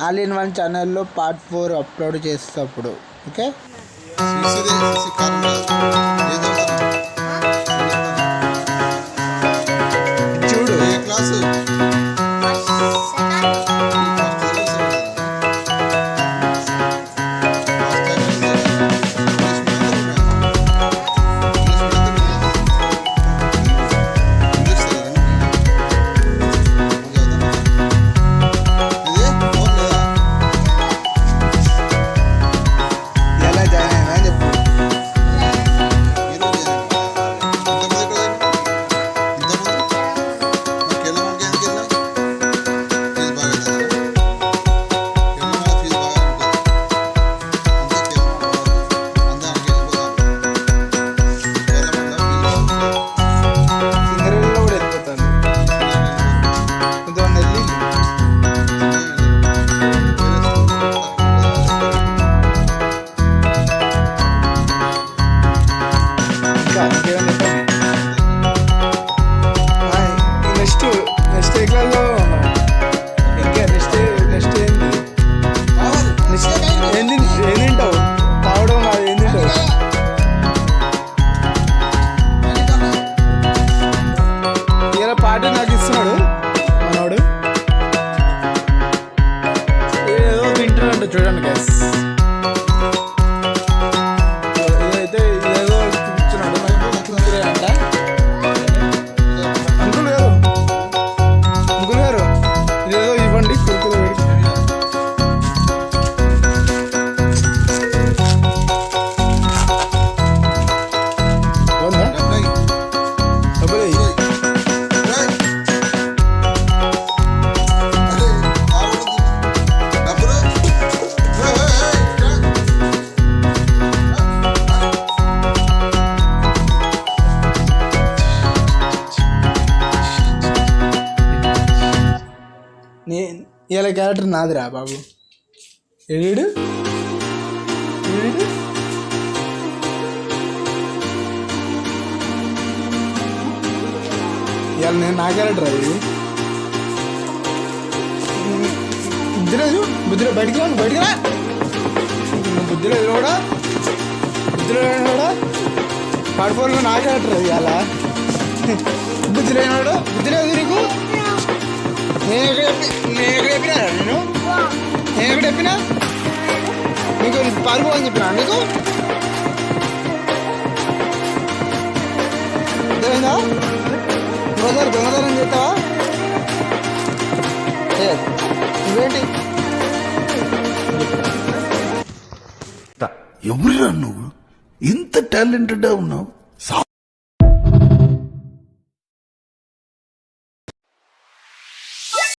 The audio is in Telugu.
ఆల్ ఇన్ వన్ ఛానల్లో పార్ట్ ఫోర్ అప్లోడ్ చేసేటప్పుడు ఓకే? ఏదో చూడండి గ్యాస్ ఇదైతే ఇదేదో ఇస్తున్నాడు అంట నే ఇలా క్యారెక్టర్ నాదిరా బాబు. ఏడు? ఇవాళ నేను నా క్యారెక్టర్ అది. బుద్ధిరాజు బుద్ధి బయటికి రా బయటికి రా. బుద్ధిలో బుద్ధిరాజు కూడా బుద్ధిరాజు కూడా పడిపోలు నా క్యారెక్టర్ అది ఇవాళ బుద్ధిరాజు బుద్ధిరాజు నీకు నేను ఎక్కడ నేను ఎక్కడ చెప్పినా నేను? నేను ఎక్కడ చెప్పినా? నీకు అని చెప్పినా నీకు? అర్థమైందా? ఇంకోసారి దొంగతనం చేస్తావా ఏ, నువ్వేంటి ఎవరు నువ్వు? ఇంత టాలెంటెడ్గా ఉన్నావు?